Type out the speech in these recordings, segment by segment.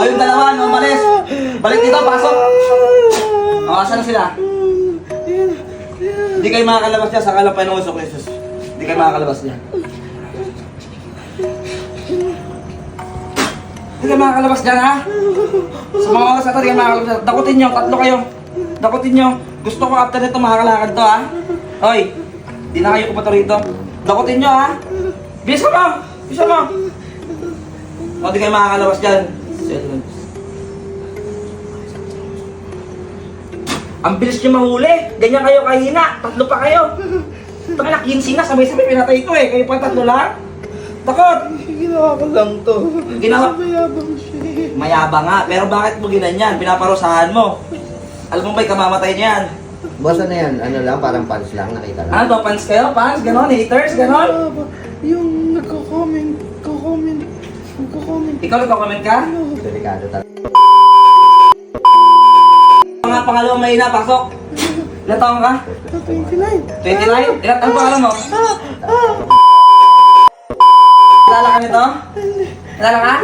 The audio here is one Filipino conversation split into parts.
O yung dalawa, no, umalis. Balik dito, pasok. O, asan na sila? Hindi kayo makakalabas dyan sa kalapay ng Uso Krisus. Hindi kayo makakalabas dyan. Hindi kayo makakalabas dyan, ha? Sa mga oras na ito, hindi kayo. Dakutin nyo, tatlo kayo. Dakutin nyo. Gusto ko after nito makakalakad to, ha? Hoy, di na kayo kumato rito. Dakutin nyo, ha? Bisa mo! Bisa mo! O, di kayo makakalabas dyan. Ang bilis nyo mahuli. Ganyan kayo kahina. Tatlo pa kayo. Tangina, 15 na. Sabay-sabay pinatay ko eh. Kayo pa tatlo lang. Takot! Ginawa ko lang to. Ginawa- Mayabang siya. Mayabang nga. Pero bakit mo ginanyan? Pinaparusahan mo. Alam mo ba'y kamamatay niyan? Boss, ano yan? Ano lang, parang pants lang, nakita lang. Ano to? Fans kayo? Fans? Ganon? Haters? Ganon? Aba, Yung nagko-comment, ko-comment, nagko-comment. Ikaw nagko-comment ka? Delikado talaga. Mga pangalawang mahina, pasok. Ilan taong ka? Ah, 29. 29? Ilan ang pangalan mo? Kilala ka nito? Kilala ka?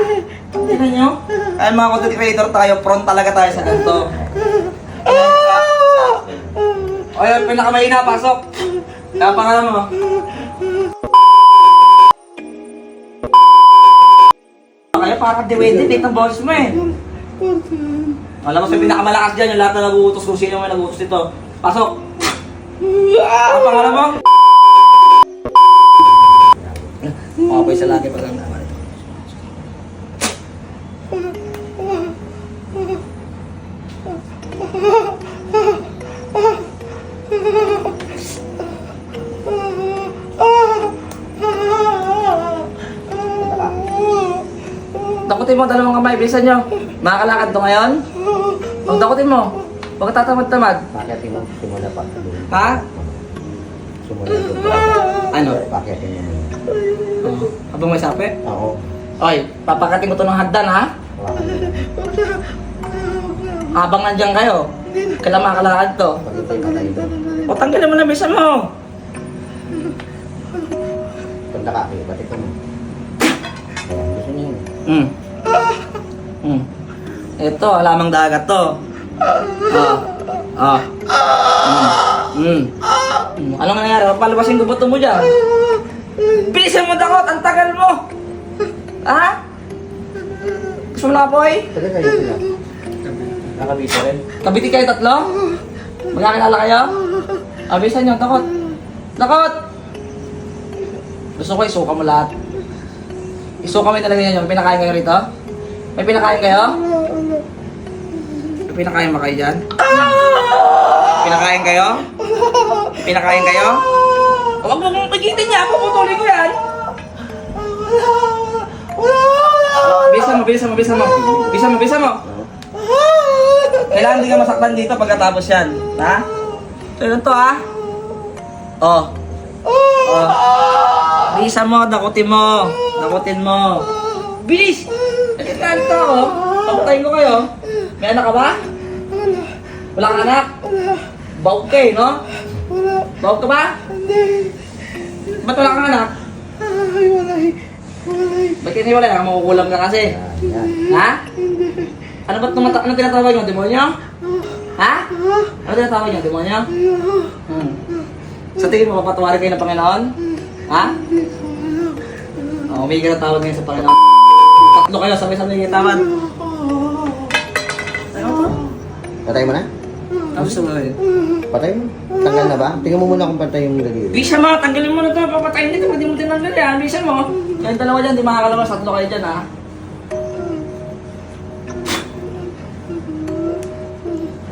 Tingnan nyo. Ay mga content creator tayo, prone talaga tayo sa ganito. O yun, pinakamahina, pasok. Kaya pangalan mo? Kaya parang diwede, date ng boss mo eh. Alam mo sa pinakamalakas dyan, yung lahat na nag-uutos kung sino may nag-uutos dito. Pasok! Ang pangalan mo? Okay sa lagi pag ang Dakutin mo ang dalawang kamay, bilisan nyo. Makakalakad to ngayon? Huwag dakutin mo. Huwag ka tatamad-tamad. Pakiatin mo, simula pa. Ha? Sumula doon. Ano? Pakiatin mo. Oh, habang may sapi? Ako. Oy, papakating ko to ng hagdan ha? Mo. Habang nandiyan kayo, kailan makakalakad to? O tanggalin mo na bisa mo. Pag nakaki, batik mo. Ayan, gusto niyo yun. Hmm. Hmm. Ito, alamang dagat to. Ah. Ah. Hmm. Hmm. Anong nangyari? Palabasin ko ba ito mo dyan? Bilisan mo dakot! Ang tagal mo! Ha? Gusto mo na boy? Tagal kayo sila. Nakabito rin. Kabiti kayo tatlo? Magkakilala kayo? Abisan nyo, takot. Takot! Gusto ko isuka mo lahat. Isuka mo yung talaga nyo. May pinakain kayo rito? May pinakain kayo? May pinakain ba kayo dyan? Pinakain kayo? Pinakain kayo? Huwag mo mong pigitin niya. Puputulin ko yan. Bisa mo, bisa mo, bisa mo. Bisa mo, bisa mo. Kailangan hindi ka masaktan dito pagkatapos yan. Ha? Ito to ha? Oh. Oh. Bisa mo, dakutin mo. Dakutin mo. Bilis! Kailangan to oh. Pagpatayin ko kayo. May anak ka ba? Wala kang anak? Baog ka eh, no? Wala, Baog ka ba? hindi. Ba't wala kang anak? Ay, walay. Walay. Ba't kiniwala na? Makukulam ka kasi. Ha? Ano ba tumata ano tinatawag nyo? Demonyo? Ha? Ano tinatawag nyo? Demonyo? Hmm. Sa tingin mo, papatawarin kayo ng Panginoon? Ha? Oh, may ka tawag ngayon sa Panginoon. Tatlo kayo, sabay-sabay. Ano to? Patay mo na? Ano gusto mo gawin? Patay mo. Tanggal na ba? Tingnan mo muna kung patay yung daliri. Bisa mo, tanggalin mo na to, papatayin dito, hindi mo tinanggal yan. Bisa mo. Kayong dalawa dyan, di makakalabas, tatlo kayo dyan ha.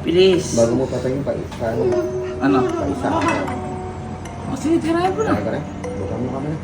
Bilis. Bago mo patay yung paisa. Ano? Ano? Paisa. Oh, sige, tirahin mo na. Ka rin? Bukan mo kami na.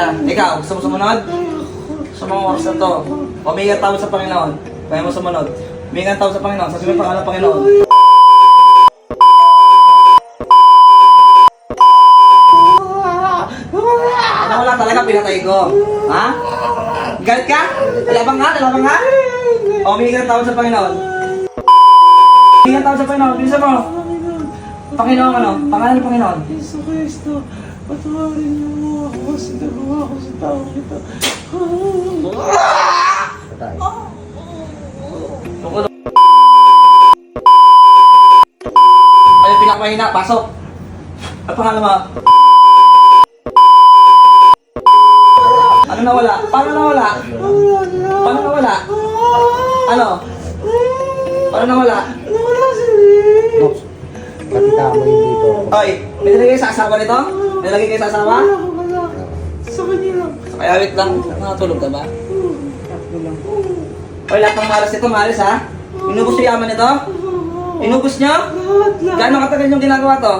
Siya. Ikaw, gusto mo sumunod? Sa mga oras na to, humingi tawad sa Panginoon. Kaya mo sumunod. Humingi tawad sa Panginoon. Sabi mo pangalan ng Panginoon. Ano wala talaga pinatay ko? Ha? Galit ka? Labang ka? Labang ka? O, ng tawad sa Panginoon. Ng tawad sa Panginoon. Bilisan mo. Panginoon ano? Pangalan ng Panginoon. Yesu Cristo, patawarin niyo mo ako kasi nagawa ko sa taong ito. Patay. Ano yung pinakamahina? Pasok. Ano pangalan mo? Ano nawala? Paano nawala? Wala na. Paano nawala? Ano? Paano nawala? Wala si Lee. Nox, pati tama yun dito. Oy, may nilagay sa asawa nito? May nilagay kayo sa asawa? Wala, wala. Sa kanya lang. Kaya wait lang, nakatulog ka ba? Tatlo lang. Oy, lahat ng malas nito, malas ha? Inubos yung yaman nito? Inubos nyo? Lahat, lahat. Gano'ng katagal yung ginagawa to?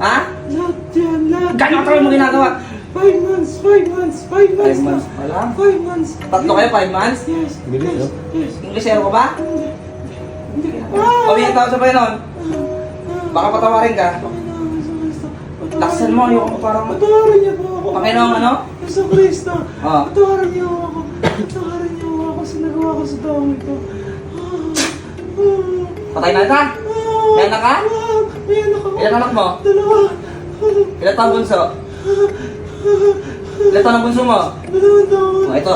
Ha? Lahat yan, lahat. Gano'ng katagal mo ginagawa? Five months, five months, five months. Five months pa lang? Five months. Tatlo kayo, five months? Yes. Bilis, no? Yes. Inglesero ka ba? Hindi. Ah! O, may tao sa Panginoon. Baka patawarin ka. Laksan mo, ayoko parang... Patawarin niyo po ako. Panginoon, ano? Yesu Cristo. Ah. Patawarin niyo ako. Patawarin niyo ako sa nagawa ko sa taong ito. Ah. Patay na ka? May anak ka? Ah. May anak ako. Ilan anak mo? Dalawa. Ilan taong bunso? Ilan taong ang bunso mo? Dalawang taon. O, ito.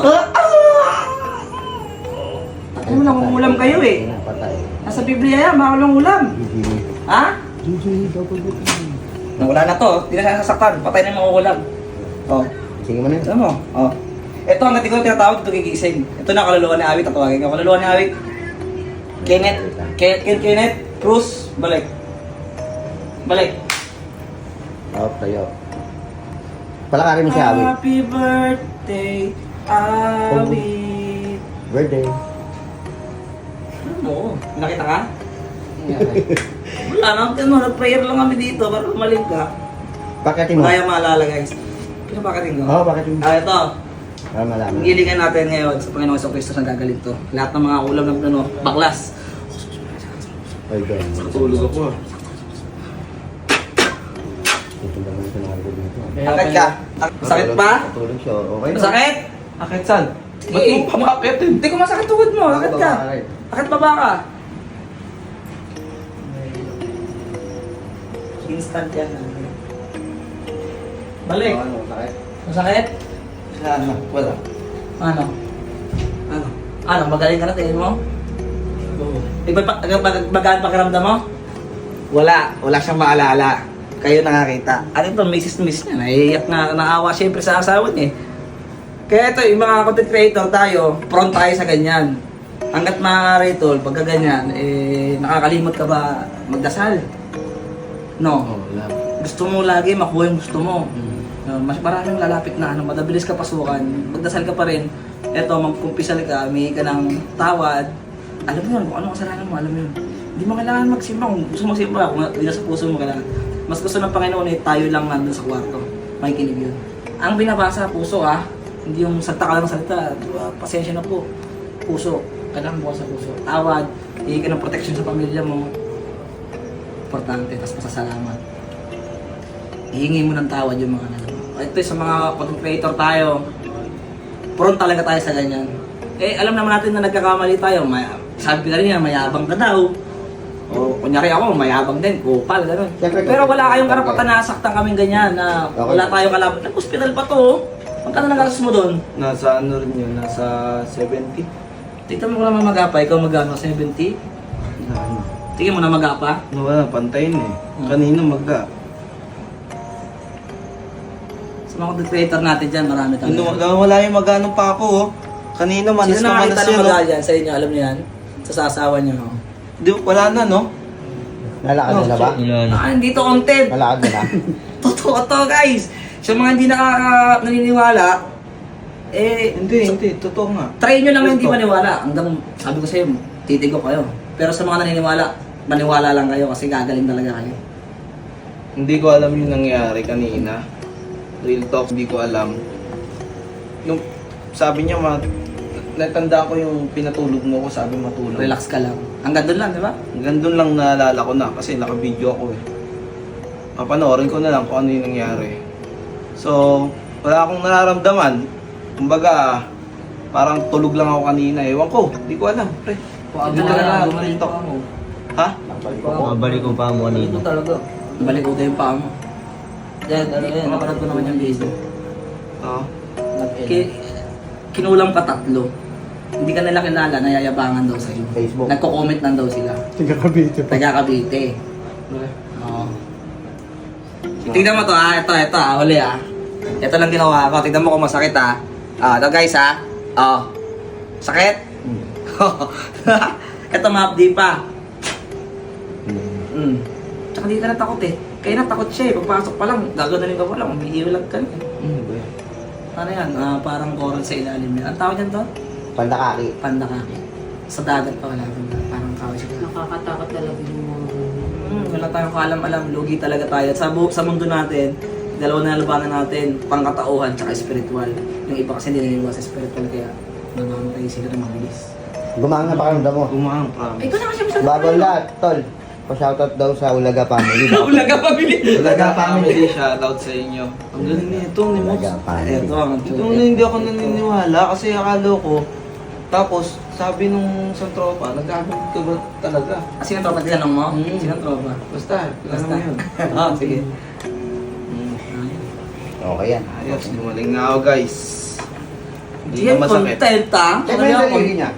Ano mo lang ulam kayo eh. Patay. Nasa Biblia yan, baka walang ulam. Ha? GG, double booking. Nawala na to, hindi na sasaktan. Patay na yung mga ulam. O, Sige mo na yun. alam mo? O. Ito ang natin ko tinatawag ito gigising. Ito na kaluluwa ni Awit, tatawagin ko. Kaluluwa ni Awit. Kenneth, Kenneth, Kenneth, Kenneth, Cruz, balik. Balik. Up, tayo. Palakarin mo si Awi. Happy birthday, Awit. Birthday. Oo, nakita ka? Wala na, ano, nag-prayer lang kami dito para umaling ka. Pakatin mo. Kaya maalala guys. Pinapakating ko. Oo, oh, pakatin mo. Ah, ito. Para malaman. Ang gilingan natin ngayon sa Panginoon sa Kristo na gagaling to. Lahat ng mga ulam ng ano, baklas. Ay, doon. Tulog ako ah. Ito naman ito nakalagay dito. Akit ka. Sakit pa? Tulog siya. Okay. Masakit? Akit saan? Ba't Eh. mo pamakit eh? Hindi ko masakit tuhod mo. Akit ka. Akit baba ka. Instant yan. Balik. Ano, sakit? Masakit? Ano? Wala. Ano? Ano? Ano? Magaling ka na tingin mo? Oo. Iba pa, mag- magaan pakiramdam mo? Wala. Wala siyang maalala. Kayo nakakita. Ano ito, misis na misis niya. Naiiyak na, naawa siyempre sa asawa niya. eh. Kaya ito, yung mga content creator tayo, prone tayo sa ganyan. Hanggat maaari tol, pagka ganyan, eh, nakakalimot ka ba magdasal? No. Oo, wala. Gusto mo lagi makuha yung gusto mo. Mm. Uh, mas maraming lalapit na ano, madabilis ka pasukan, magdasal ka pa rin. Eto, magkumpisal ka, may ka ng tawad. Alam mo yun, kung ano kasalanan mo, alam mo yun. Hindi mo kailangan magsimba. Kung gusto mo magsimba, kung hindi sa puso mo kailangan. Mas gusto ng Panginoon eh, tayo lang nandun sa kwarto. Makikinig yun. Ang binabasa, puso ah. Hindi yung salta ka lang salita. Diba, pasensya na po. Puso. Kailangan bukas sa puso. Tawad. Hihigit ka ng protection sa pamilya mo. Importante. Tapos pasasalamat hihingi mo ng tawad yung mga ano. Ito sa mga content creator tayo, prone talaga tayo sa ganyan. Eh, alam naman natin na nagkakamali tayo. May, sabi ka rin niya, mayabang ka daw. O, kunyari ako, mayabang din, kupal, gano'n. Pero wala kayong okay. karapatan na saktan kaming ganyan, na wala tayong kalaban. Nag-hospital pa to. Magkano na gastos mo doon? Nasa ano rin yun? Nasa 70? Tignan mo ko naman mag-apa, ikaw magano, 70? Na, Tingin mo na mag-apa? ano, wala, pantayin eh. Hmm. Kanina magka. Sa mga creator natin dyan, marami Ano, talaga. wala yung magano pa ako oh. Kanina manas Sino na manas nakakita ng yun. mag Oh. dyan sa inyo, alam niyo yan? Sa sasawa niyo, oh. Di, wala na no? Nalakad na na ba? Ah, hindi to content. Nalakad na na? Totoo to guys. Sa mga hindi nakaka naniniwala, eh, Hindi, hindi. Totoo nga. try nyo lang hindi maniwala. Hanggang sabi ko sa'yo, titigo kayo. Pero sa mga naniniwala, maniwala lang kayo kasi gagaling talaga kayo. Hindi ko alam yung nangyari kanina. Real talk, hindi ko alam. Yung sabi niya, ma, natanda ko yung pinatulog mo ko, sabi matulog. Relax ka lang. Hanggang doon lang, di ba? Hanggang doon lang naalala ko na kasi naka-video ako eh. Mapanoorin ko na lang kung ano yung nangyari. So, wala akong nararamdaman. Kumbaga, parang tulog lang ako kanina. Ewan ko, hindi ko alam. Pre, Ito Hindi talaga, talaga, bumalik real talk. pa mo. Ha? Mabalik ko pa mo Ito talaga. Balik ko yung paa mo. Yan, ano yan, napanood ko naman yung video. Oo. Ki, kinulang ka tatlo. Hindi ka nila kilala, nayayabangan daw sa'yo. Facebook. Nagko-comment lang daw sila. Tiga Cavite pa. Taga Cavite. Oo. Tingnan mo to ah, ito, ito ah, huli ah. Ito lang ginawa ko, tingnan mo kung masakit ah. Ah, ito guys ah. Oh. Sakit? ito ma-update pa. Mm. Tsaka hindi ka natakot eh. Kaya natakot siya eh. Pagpasok pa lang, gaganunin ka pa lang, umiilag ka na eh. Ano ba yan? Ano yan? Ah, parang coral sa ilalim yan. Ang tawag yan to? Pandakaki. Pandakaki. Sa dagat pa wala bang parang kaway siya. Nakakatakot talaga yung mga. Hmm, wala tayong kaalam-alam, lugi talaga tayo. At sa, bu- sa mundo natin, dalawa na labanan natin, pangkatauhan tsaka spiritual. Yung iba kasi hindi naniniwala sa spiritual kaya namamatay sila ng mabilis. Gumaan na pakiramdam mo. Gumahang promise. Ikaw na kasi masyado Bago lahat, tol. Pa-shoutout daw sa Ulaga family. Ulaga pabili. Talaga family, shoutout sa inyo. Ang galing nito ni Mox. Ulaga family. Ito ang Ito na hindi ako naniniwala kasi akala ko. Tapos, sabi nung isang tropa, nagkakabit ka ba talaga? Ah, sino tropa tinanong mo? Hmm. Sino tropa? Basta, Basta. yun. Ah, sige. Hmm. Okay yan. Ayos, gumaling na ako guys. Hindi na masakit. content ah. Mo yung niya.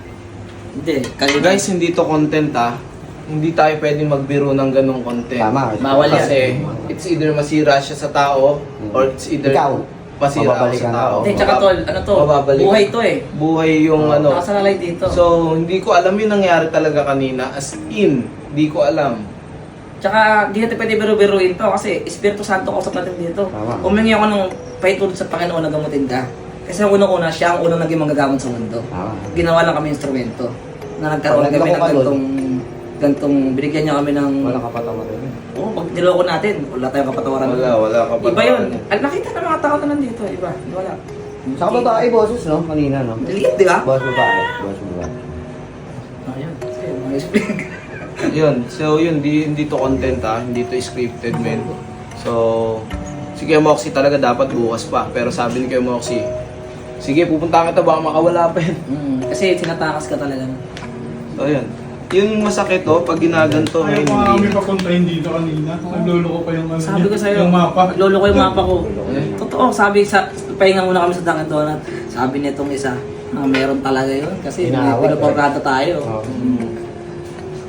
Hindi. Kasi Guys, hindi to content ah. Hindi tayo pwedeng magbiro ng ganong content. Tama. Bawal yan. Kasi, it's either masira siya sa tao, or it's either Ikaw. masira ako sa tao. Hindi, tsaka tol, ano to? Mababalik. Buhay to eh. Buhay yung ano. Nakasalalay dito. So, hindi ko alam yung nangyari talaga kanina. As in, hindi ko alam. Tsaka, di natin pwede biro-biruin to kasi Espiritu Santo kausap natin dito. Tama. Umingi ako ng pahitulad sa Panginoon na gamutin ka. Kasi ang unang-una, siya ang unang naging manggagamot sa mundo. Tama. Ginawa lang kami instrumento. Na nagkaroon kami ng nagloko ka doon. Gantong, binigyan niya kami ng... Wala ka patawarin. Oo, pag niloko natin, wala tayong kapatawaran. Wala, wala ka. Iba yun. Ay, nakita ng mga tao na nandito, iba. Wala. Sa babae, boses, no? Kanina, no? Liit, di ba? Boss babae. Boss babae. Ayun. Sige, mga explain. Yun. So, yun. Di, hindi to content ha. Hindi to scripted, men. So, si Kuya Moxie talaga dapat bukas pa. Pero sabi ni Kuya Moxie, sige, pupunta kita baka makawala pa yun. Mm, kasi sinatakas ka talaga. So, yun. Yung masakit to, pag ginaganto, ngayon pa nga kami hindi. papuntahin dito kanina. Naglolo ko pa yung ano Sabi niya, ko sa'yo, Yung mapa. lolo ko yung mapa ko. Totoo, sabi sa, pahinga muna kami sa Dunkin' Donut. Sabi nitong isa, ah, meron talaga yun. Kasi may Inaawat, pinaporkada tayo. Oo.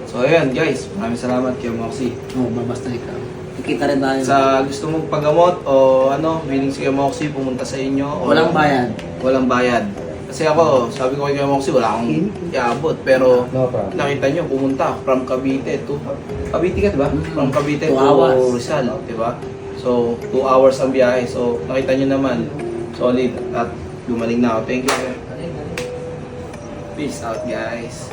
So, ayan, guys. Maraming salamat Kuya Moxie. Oo, babasta ikaw. Kikita rin tayo. Sa gusto mong paggamot o ano, willing si Moxie pumunta sa inyo. O, Walang bayad. Walang bayad. Kasi ako, sabi ko kay Kuya Moxie, wala akong iabot. Pero, No problem. nakita nyo, pumunta from Cavite to Cavite ka, diba? Mm. From Cavite Two to hours. Rizal, diba? So, 2 hours ang biyahe. So, nakita nyo naman, solid at gumaling na ako. Thank you. Peace out, guys.